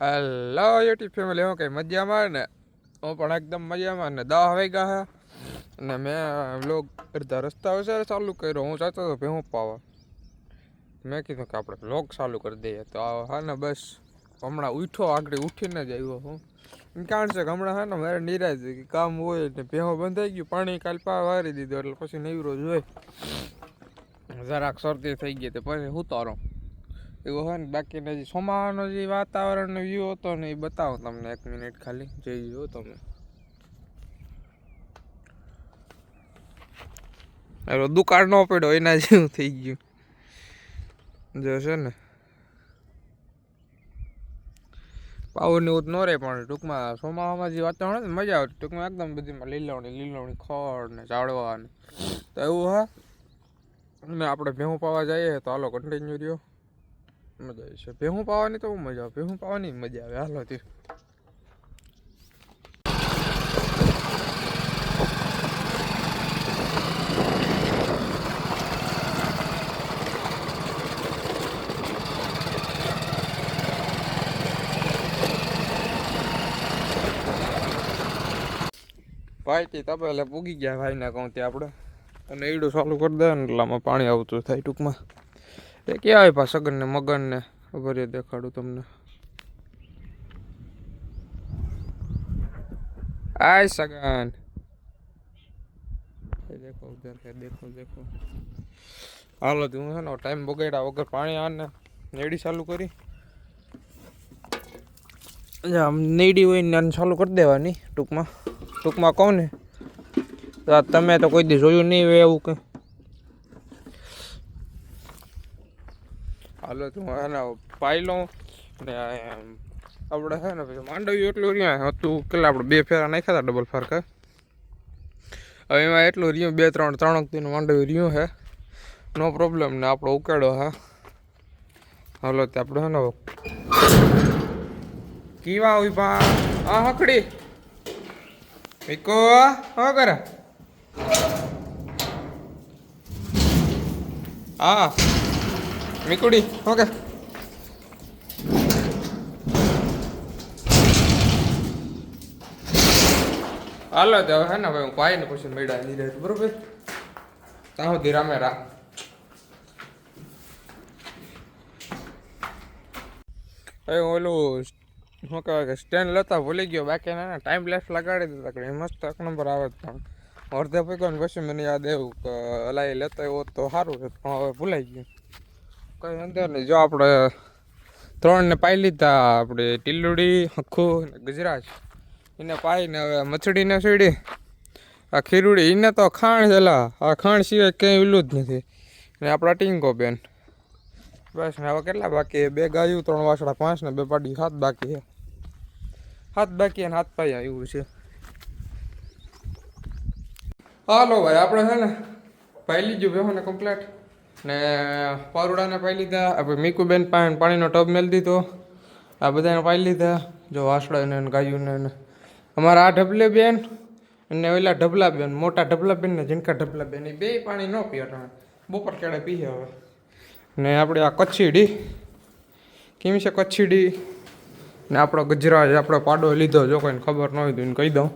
Hello YouTube family હું કંઈ મજામાં ને? હું પણ એકદમ મજામાં ને દાહ વાગ્યા ગયા અને મેં લોક અડધા રસ્તા વિશે ચાલુ કર્યો. હું ચાહતો હતો ભેહું પાવા. મેં કીધું કે આપણે બ્લોગ ચાલુ કરી દઈએ. તો હા ને બસ. હમણાં ઉઠો, આગળ ઉઠીને જ આવ્યો હું. કારણ છે કે હમણાં હા ને મારે કે કામ હોય ને ભેહો બંધાઈ ગયું. પાણી કાલ પા વારી દીધું, એટલે પછી નવરો હોય. જરાક શરદી થઈ ગઈ તો પછી હું તારો. એવું હોય ને, બાકીના જે સોમાવાનો જે વાતાવરણનો વ્યૂ હતો ને, એ બતાવો તમને એક મિનિટ ખાલી, જોઈ જુઓ તમે. હવે દુકાળ ન પડ્યો, એના જેવું થઈ ગયું. જો છે ને. પાવરની ઉત ન રહે, પણ ટૂંકમાં સોમાવામાં જે વાતાવરણ ને, મજા આવતી. ટૂંકમાં એકદમ બધીમાં લીલવણી લીલવણી, ખડ ને ચાળવા ને. તો એવું હા અને આપણે ભેહું પાવા જઈએ, તો હાલો કન્ટિન્યુ રહ્યો. મજા આવે છે. ભેહું પાવાની તો મજા આવે. ભેહું પાવાની મજા આવે. હાલો તે. ભાઈ, તે તપેલે પૂગી ગયા. ભાઈને કહું ત્યાં આપણે. અને ઈડું ચાલુ કરી દે ને એટલે આમાં પાણી આવતું થાય ટૂંકમાં. એ ક્યાં આવ્યા સગન ને મગન ને ખબર દેખાડું તમને. આય સગન. દેખો, ઉધર કે દેખો દેખો. હાલો, તું છે ને ટાઈમ બગાડ્યા વગર પાણી આને નેડી ચાલુ કરી. આમ નેડી હોય ને ચાલુ કરી દેવાની ટૂંકમાં. ટૂંકમાં કહું ને તમે તો કોઈ દી જોયું નહીં હોય એવું કંઈ. હાલો, તું એને પાઈ લઉં ને આપણે છે ને પછી માંડવ્યું એટલું રહ્યું હતું. કેટલા આપણે બે ફેરા નાખ્યા હતા ડબલ ફરકા હવે એમાં એટલું રહ્યું, બે, ત્રણ ત્રણ વખતનું માંડવ્યું રહ્યું છે નો પ્રોબ્લેમ ને આપણો ઉકેડો હા? હાલો, તે આપણે છે ને કીવા પા આ હકડી. મીકો હા કરે. હા. મીકુડી ઓકે હાલો તો હે ને ભાઈ હું પાઈ ને પછી મેળા નહીં રહે બરોબર? ત્યાં સુધી રામે રા હવે ઓલું, શું કહેવાય કે સ્ટેન્ડ લેતા ભૂલી ગયો, બાકી ના ટાઈમ લેસ લગાડી દીધા, કે મસ્ત એક નંબર આવે પણ. અડધે પૈકો ને પછી મને યાદ એવું કે અલાઈ લેતા હોત તો સારું છે, પણ હવે ભૂલાઈ ગયું. કઈ અંદર નહીં. જો આપણે ત્રણને પાઈ લીધા, આપણે ટીલુડી હખું ગુજરાત. એને પાઈને હવે મચડીને સીડી આ ખીરુડી એને તો ખાણ છેલા આ ખાણ સિવાય કંઈ ઓલું જ નથી. ને આપણા ટીંકો બેન. બસ, ને હવે કેટલા બાકી બે ગાયું, ત્રણ વાસડા પાંચ ને બે પાડી. સાત બાકી છે. હાથ બાકી અને હાથ પાયા એવું છે. હાલો ભાઈ, આપણે છે ને પાઈ લીધું બેહોને કમ્પ્લેટ ને પારુડાને પાઈ લીધા આપણે મીકુબેન પાસે પાણીનો ટબ મેળ દીધો. આ બધાને પાઈ લીધા, જો વાસડાને ગાયુંને ને. અમારા આ ઢબલે બેન અને ઓલા ઢબલા બેન મોટા ઢબલા બેન ને જીનકા ઢબલા બેન એ બે પાણી ન પીએ તમે બપોર કેળે પીએ હવે. ને આપણે આ કચ્છીડી. કેમ છે કચ્છીડી? ને આપણો ગજરાજ આપણો પાડો લીધો, જો કોઈને ખબર ન હોય તો એને કહી દઉં.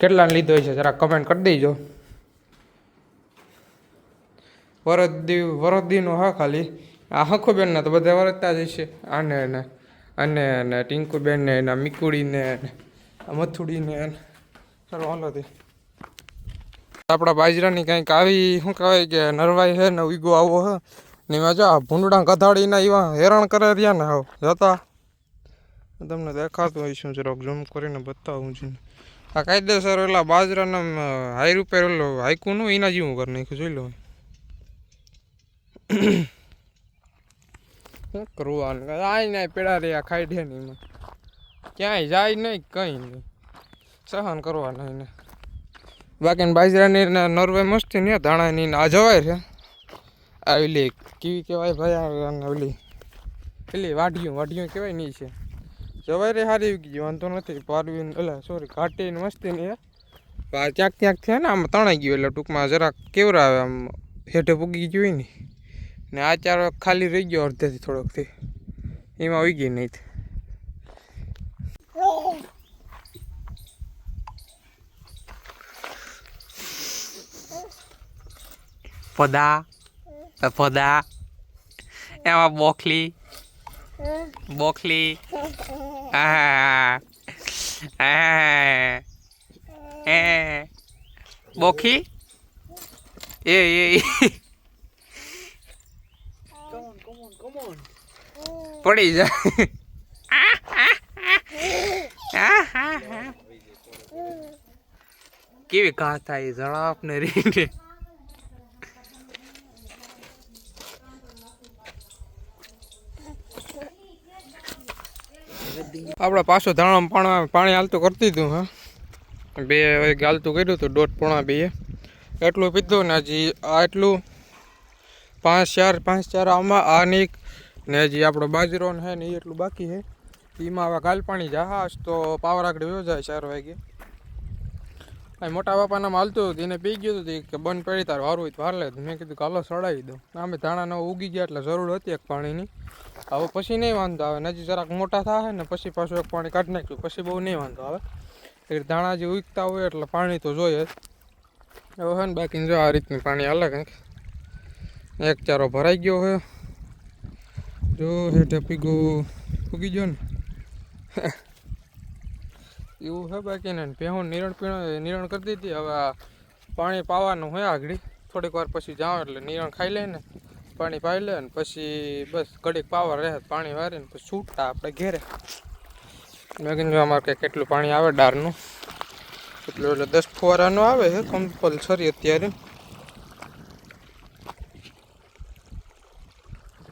કેટલાને લીધો છે જરા કમેન્ટ કરી દેજો. વરદી, વરદીનો હા ખાલી. આ હખુબેનને તો બધા વરતતા જ છે. આને ને અને ને ટીંકુબેનને એના મીકુડીને મથુડીને ચાલો, હાલો આપણા બાજરાની કંઈક આવી, શું કહેવાય કે નરવાઈ છે ને ઉગો આવો હે. ને એમાં જો આ ભૂંડડા કથાડીના એવા હેરાન કરે રહ્યા ને હાવ જતા. તમને દેખાતું હોય શું, જરાક ઝૂમ કરીને બતાવું છું. આ કાયદેસર ઓલા બાજરાના હાઈ રૂપે ઓલો હાઈકું નું, એના જેવું કરી નાખ્યું જોઈ લો. શું કરવાનું આય ના પેડા રહ્યા, ખાઈ દે નહીં ક્યાંય જાય નહીં, કંઈ નહીં. સહન કરવાના એને બાકી બાજરાની ને નરવે મસ્તી ને ધાણાની આ જવાય છે આ ઓલી કેવી કહેવાય ભાઈ આવેલી પેલી વાઢીયું વાઢીયું કહેવાય નહીં છે. જવાય રે હારી ગઈ વાંધો નથી. પારવી એટલે સોરી ઘાટી ને મસ્તી આ ક્યાંક ક્યાંક થયા ને, આમ તણાઈ ગયું એટલે ટૂંકમાં જરાક કેવરાવે આમ હેઠે પૂગી ગયું હોય ને. ને આ ચાર ખાલી રહી ગયો અડધેથી થોડોકથી. એમાં ઉગી નહીં. પદા પદા એમાં બોખલી. બોખલી. બોખી એ એ. પડી જાય. કેવી ઘા થાય ઝડાપ ને રીને આપણે પાછો ધાણા પાણા પાણી હાલતું કરતી હતું હા. બે વાગે હાલતું કર્યું હતું દોઢ પોણા બે. એટલું પીધું ને હજી આ એટલું પાંચ ચાર પાંચ ચાર આમાં આ નીક ને હજી આપણો બાજરો ને એ એટલું બાકી છે એમાં હવે કાલ પાણી જહાજ તો પાવર આગળ વયો ચાર વાગે. અહીં મોટા બાપાના હાલતું હતું, એને પી ગયું હતું કે બંધ પડી, તાર વારું હોય તો વાર લે મેં કીધું કે હાલો સડાવી દઉં. આમે ધાણા નવા ઉગી ગયા એટલે જરૂર હતી એક પાણીની. હવે પછી નહીં વાંધો આવે. નજી જરાક મોટા થાય ને પછી પાછું એક પાણી કાઢી નાખ્યું. પછી બહુ નહીં વાંધો આવે. એ ધાણા જે ઉગતા હોય એટલે પાણી તો જોઈએ હવે ને બાકી જો આ રીતનું પાણી અલગ એક ચારો ભરાઈ ગયો છે જો હેઠે પીગો ફૂગી ગયો ને. એવું છે બાકી ને. ભેહું નિરણ પીણ, નિરણ કરી દીધી. હવે આ પાણી પાવાનું હોય આગળ. થોડીક વાર પછી જાઓ એટલે નિરણ ખાઈ લે ને પાણી પાઈ લે ને પછી બસ ઘડીક પાવર રહે પાણી વારીને પછી છૂટતા આપણે ઘેરે. મેં કીધું અમારે કંઈક કેટલું પાણી આવે ડારનું એટલું એટલે દસ ફુવારાનું આવે છે કમ્પલસરી અત્યારે.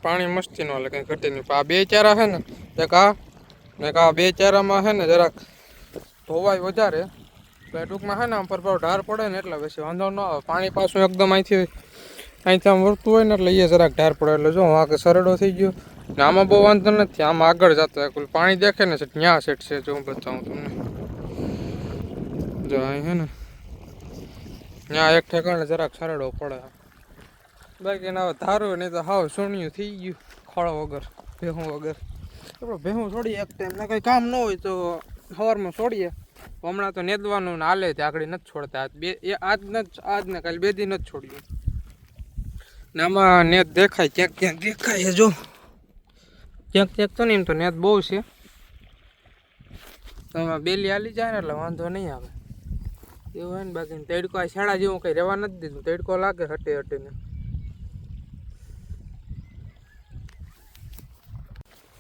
પાણી મસ્તી નો એટલે કંઈ ઘટી નહીં. આ બે ચારા છે ને આ ને કા બે ચારામાં છે ને જરાક ધોવાય વધારે. એટલે ટૂંકમાં છે ને આમ પર ઢાર પડે ને એટલે પછી વાંધો ન આવે. પાણી પાછું એકદમ અહીંથી અહીંથી આમ વળતું હોય ને એટલે એ જરાક ઢાર પડે. એટલે જો આ કે સરડો થઈ ગયો. ને આમાં બહુ વાંધો નથી, આમાં આગળ જતો હોય. પાણી દેખે ને ત્યાં સેટ છે, જો હું બતાવું તમને. જો અહીં છે ને, ત્યાં એક ઠેકાણે જરાક સરડો પડે. બાકી ના ધારું, નહીં તો હાવ સોનિયું થઈ ગયું ખોળા વગર, ભેહું વગર. આપણે ભેહું છોડીએ એક ટાઈમ ને કંઈ કામ ન હોય તો સવારમાં છોડીએ. હમણાં તો નેદવાનું ને હાલે તે આગળ નથી છોડતા. બે, એ આજ નથી આજ ને કાલે બે દી નથી છોડ્યું. ને આમાં નેત દેખાય, ક્યાંક ક્યાંક દેખાય જો. ક્યાંક ક્યાંક તો નહીં તો નેત બહુ છે. તો એમાં બેલી હાલી જાય ને એટલે વાંધો નહીં આવે. એવું હોય ને બાકી તડકો આ શાળા જેવું કંઈ રહેવા નથી દીધું. તડકો લાગે હટે હટીને.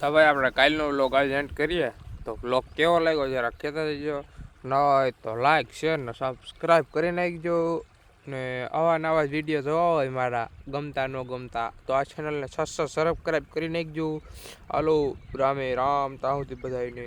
તો ભાઈ આપણે કાલનો બ્લોગ આજે એન્ડ કરીએ. તો બ્લોગ કેવો લાગ્યો જરા કહેતા જજો ન હોય તો લાઈક શેર ને સબસ્ક્રાઈબ કરી નાખજો. ને આવા નવા વીડિયો જોવા હોય મારા ગમતા, ન ગમતા, તો આ ચેનલને છસો સબસ્ક્રાઈબ કરી નાખજો. હાલો, રામે રામ તાહુથી બધાને